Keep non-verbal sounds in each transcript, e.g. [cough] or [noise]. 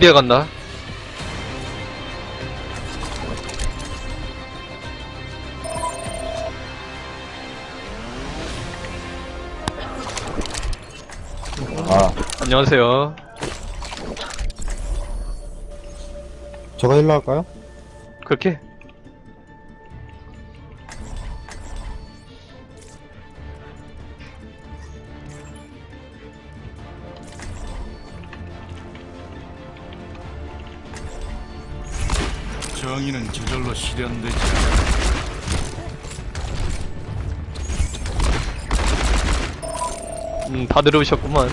팀 뒤에 간다. 아, 안녕하세요. 저가 일로 할까요? 그렇게? 정의는 저절로 실현되지 않아. 음, 다 들어오셨구만.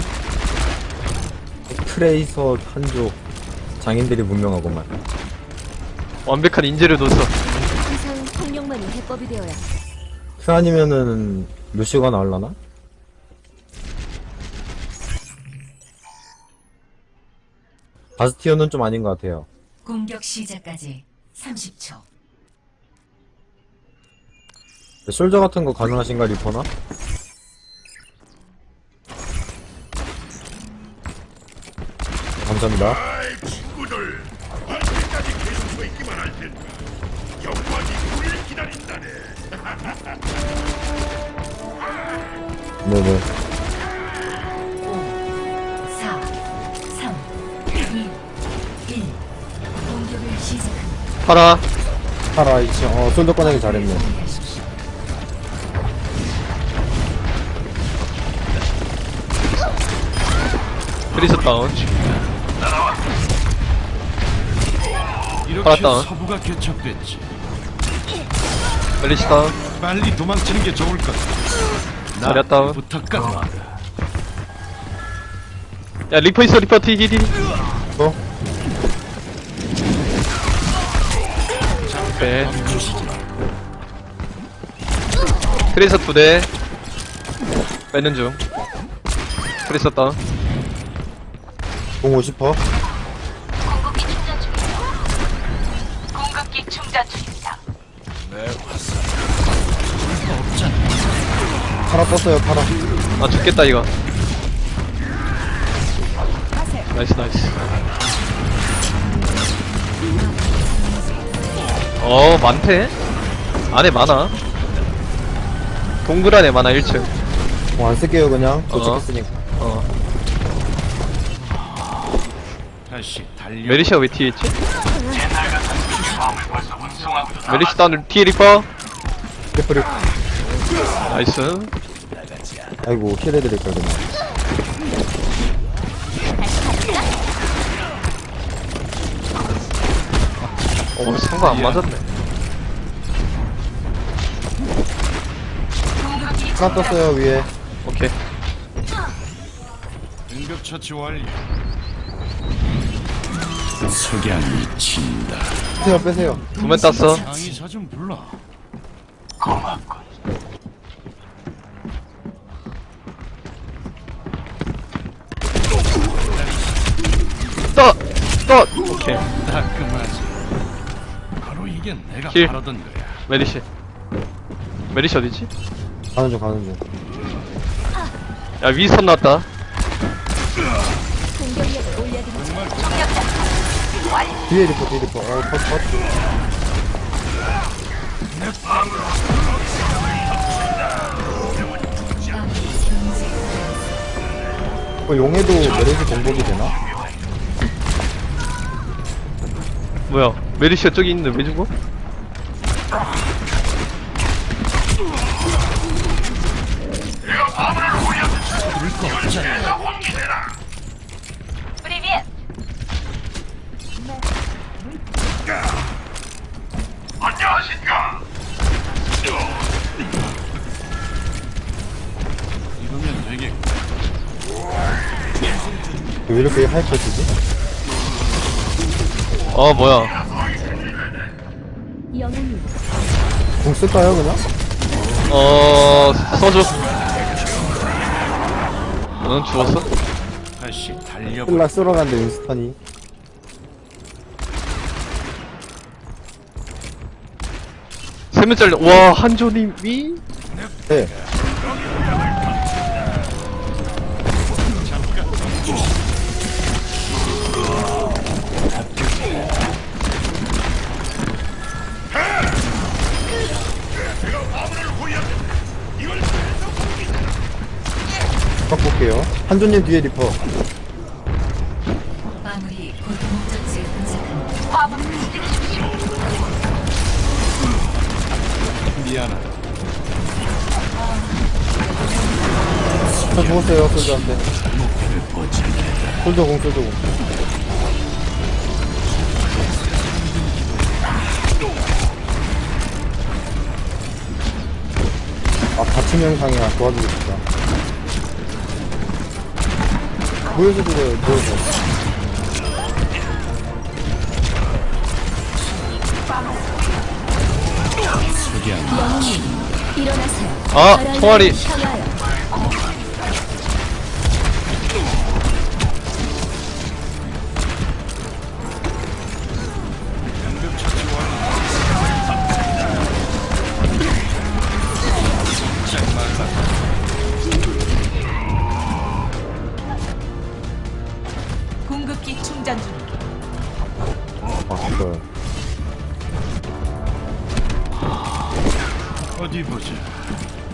트레이서 한조 장인들이 문명하고만. 완벽한 인재를 둬서. 항상 폭력만이 해법이 되어야 그 아니면은 루시가 나올라나? 바스티온은 좀 아닌 것 같아요. 공격 시작까지 30초. 솔저 같은 거 가능하신가 리퍼나? 감사합니다. 친구들, 언제까지 계속 서 있기만 할 텐가? 영광이 우리를 기다린다네. 네네. [laughs] 파라. 파라 이치 어 솔저 꺼내기 잘했네. 크리스 다운. 이렇게 알았다. 서부가 개척됐지. 멜리시 다운. 빨리 도망치는 게 좋을 것. 잘했다. 부탁까지. 야, 리퍼 있어, 리퍼 디디디. 어? 오케이. 크리스 두 대. 빼는 중. 크리스 다운. 공 50퍼? 공급기 충전 중입니다. 파라 떴어요 파라. 아, 죽겠다, 이거. 나이스, 나이스. 어, 많대? 안에 많아. 동굴 안에 많아, 1층. 공안 쓸게요 그냥. 어. 도착했으니까. 어. 다시 달려. 메리시아 왜 뒤에 있지? 메리시 다운 뒤에 리퍼. 페프리. 나이스. 아이고 힐해드릴 걸 그냥. 어, 상관 안 맞았네. 하나 떴어요 위에. 오케이. 응급 처치 완료. 석양이 친다. 빼세요 빼세요. 두면 땄어. 강의사 좀 불러. 떠! 떠! 오케이. 따끔하지. 이게 내가 힐. 바라던 거야. 메리시. 메리시 어디지? 가는 중 가는 중. 야, 위선 나왔다. 공격력을 올려드리죠. 뒤에 리퍼 뒤에 리퍼. 어 컷, 컷. 어, 용에도 메르시 공복이 되나? 뭐야? 메리시가 저기 있는데 왜 죽어? 이러면 되게 왜 이렇게 하이퍼지지? 어, 뭐야? 공 쓸까요 그냥? 어, 써줘. 너는 죽었어? 다시 달려. 쓸라 쓸어 간데 윈스턴이. 세면짜리, 와, 한조님이? 네. 한조님 뒤에 리퍼. 마무리 곧 목적지에 도착합니다. 미안하다. 저 죽었어요, 솔저한테. 솔저 공, 솔저 공. 아, 다친 영상이야. 도와주고 싶다. 모여서 죽어요, 모여서. 아, 총알이. 어디 보자.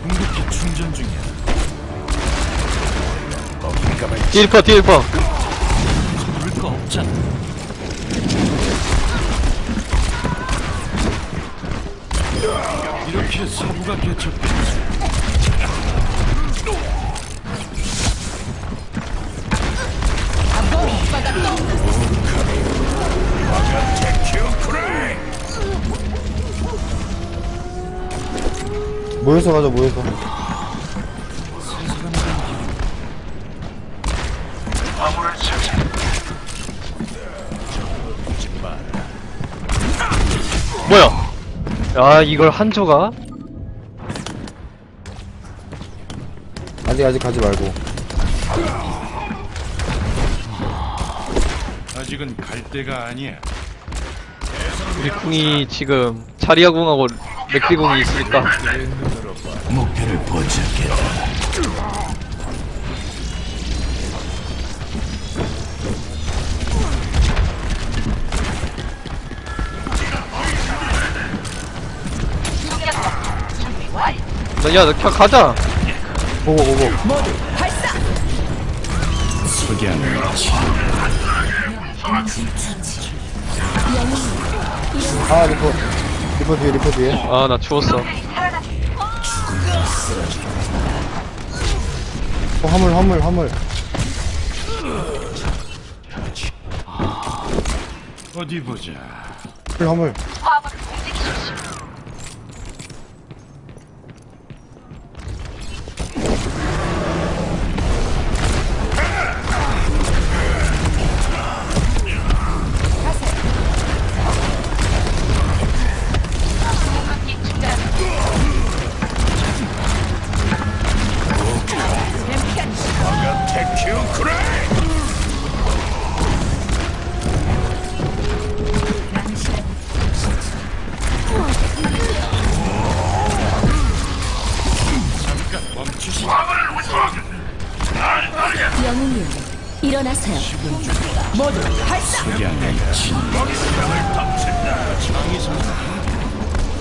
궁극기 충전 중이야. 뒤에 리퍼 볼거 없잖아. 이렇게 서부가 개척됐지. 모여서 가자, 모여서. 뭐야 야 이걸 한조가 아직, 아직 가지 말고. 아직은 갈 때가 아니야. 우리 궁이 지금 자리아 궁하고 맥비 궁이 있으니까 목표를 포착했다. 야, 너 그냥 가자. 고고, 고고. 석양을 아, 리퍼. 리퍼 뒤에, 리퍼 뒤에. 아, 나 죽었어. 어, 화물, 화물, 화물. 어디 보자. 화물, 화물.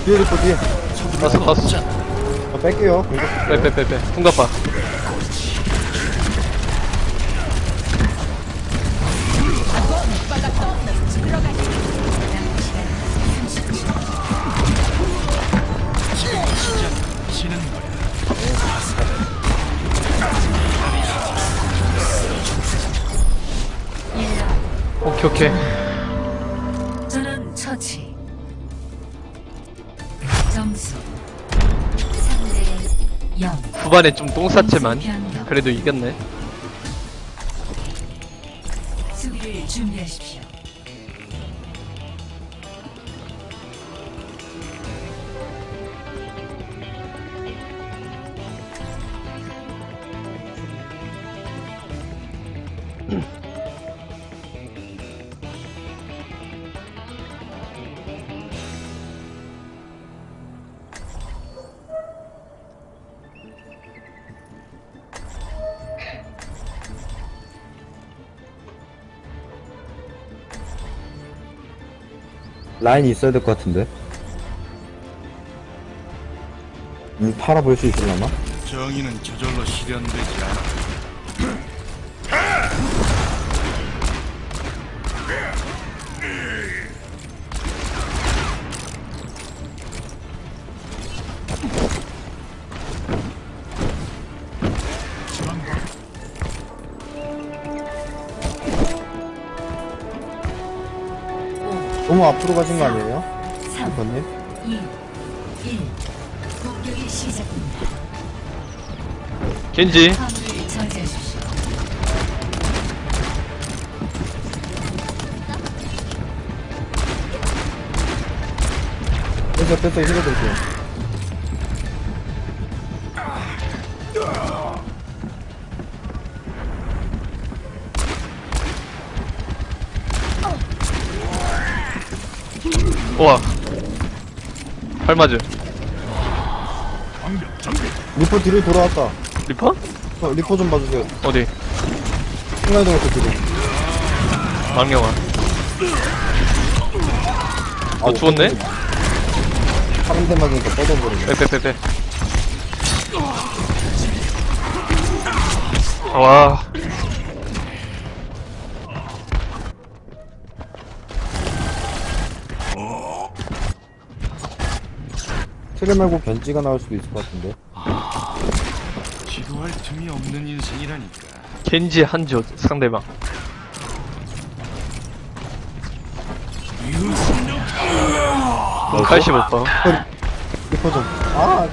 뒤에 리퍼 뒤에. 봤어, 봤어. 어, 뺄게요. 공격. 빼, 빼, 빼, 빼. 궁 갚아. 치는 거야. 오케이, 오케이. 후반에 좀 똥 쌌지만 그래도 이겼네. 수비를 준비하십시오. 라인이 있어야 될 것 같은데 음, 팔아볼 수 있을려나? 정의는 저절로 실현되지 않아. 너무 앞으로 가신 거 아니에요? 3, 리퍼님? 2, 1. 공격이 시작됩니다. 겐지 화물을 저지하십시오. 뺐어 뺐어 힐러 드릴게요 우와 팔 맞음. 리퍼 뒤로 돌아왔다 리퍼? 어, 리퍼 좀 봐주세요 어디? 순간이동 것도 뒤로 망령아 아, 너 죽었네? 파란 데 맞으니까 뻗어버리네 빼빼빼빼 와 트레 말고 변지가 나올 수도 있을 것 같은데 지루할 틈이 없는 인생이라니까. 겐지 한조 상대방 어, 85%. 리퍼 좀 아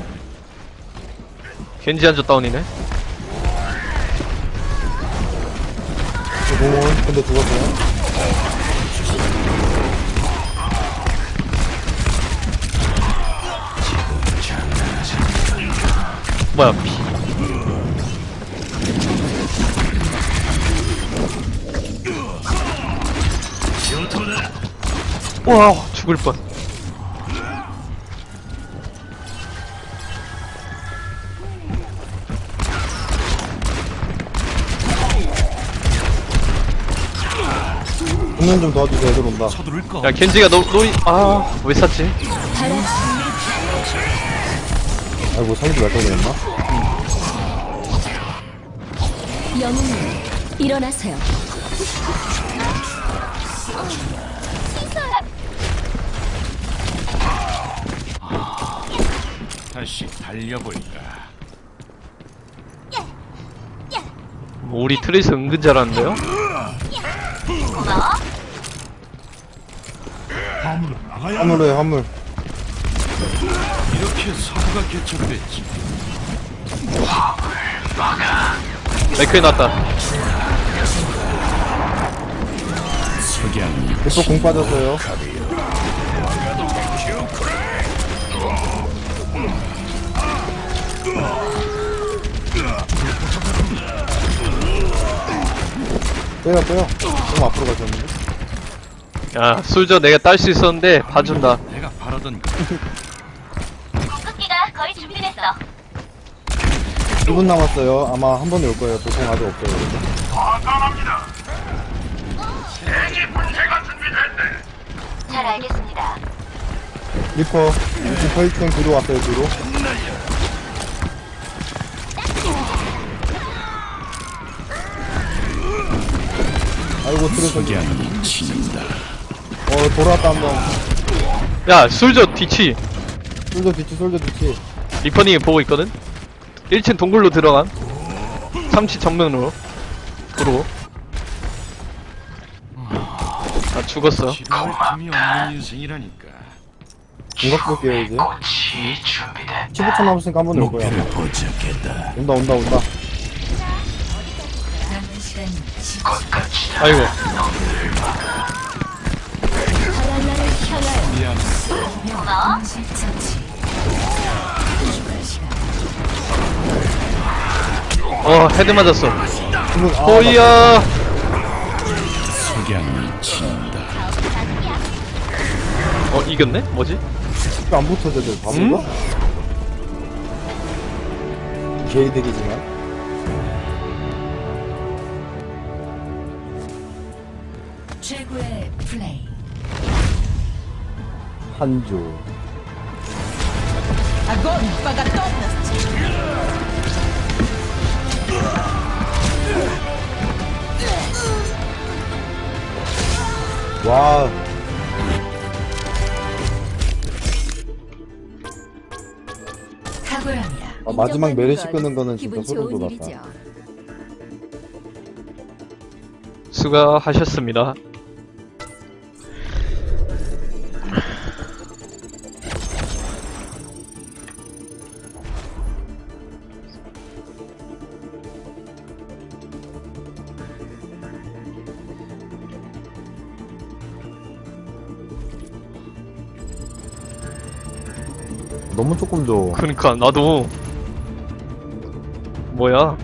겐지 한조 다운이네. 공원 근데 죽었어요 뭐야, 피. 와, 죽을 뻔. 좀 도와주세요 애들 온다 서두를. 야, 겐지가 너, 노이, 아, 왜 샀지? 아이고 살리지 말걸 그랬나? 영웅님, 일어나세요. 다시 달려볼까. 뭐 우리 트레이스 은근 잘하는데요? 화물로 해 화물 이렇게 서부가 개척됐지. 맥크에 났다. 석양이 리퍼 공 빠졌어요 빼요 빼요 너무 앞으로 가셨는데 야, 술저 내가 딸 수 있었는데, 봐준다. 내가 바라던 거. 공급기가 거의 준비됐어. 2분 남았어요. 아마 한 번에 올 거예요. 보통 아직 없어요. 잘 알겠습니다. 리퍼 리퍼 1층 뒤로 왔어요 뒤로. 아이고 친다. 어 돌아왔다 한 번. 야, 술저 뒤치. 솔저 뒤치 솔저 뒤치. 리퍼님이 보고 있거든? 1층 동굴로 들어간. 3치 정면으로. 으로. 아, 죽었어. 인생이라니까. 공각 볼게요 이제 15초 남았으니까 한 번에 올 거야 포착했다. 온다 온다 온다 남은 시간 10초. 아이고. 바랄 어, 헤드 맞았어. 아, 호이야. 석양이 친다. 어, 이겼네? 뭐지? 나- 안 붙어져 쟤 바본가? 개이득이지만 최고의 플레이. 한조 와. 아, 마지막 메르시 끄는 건 거는 진짜 기분 소름 좋은 돋았다 일이죠. 수고하셨습니다. 너무 조금 줘. 그러니까 나도 뭐야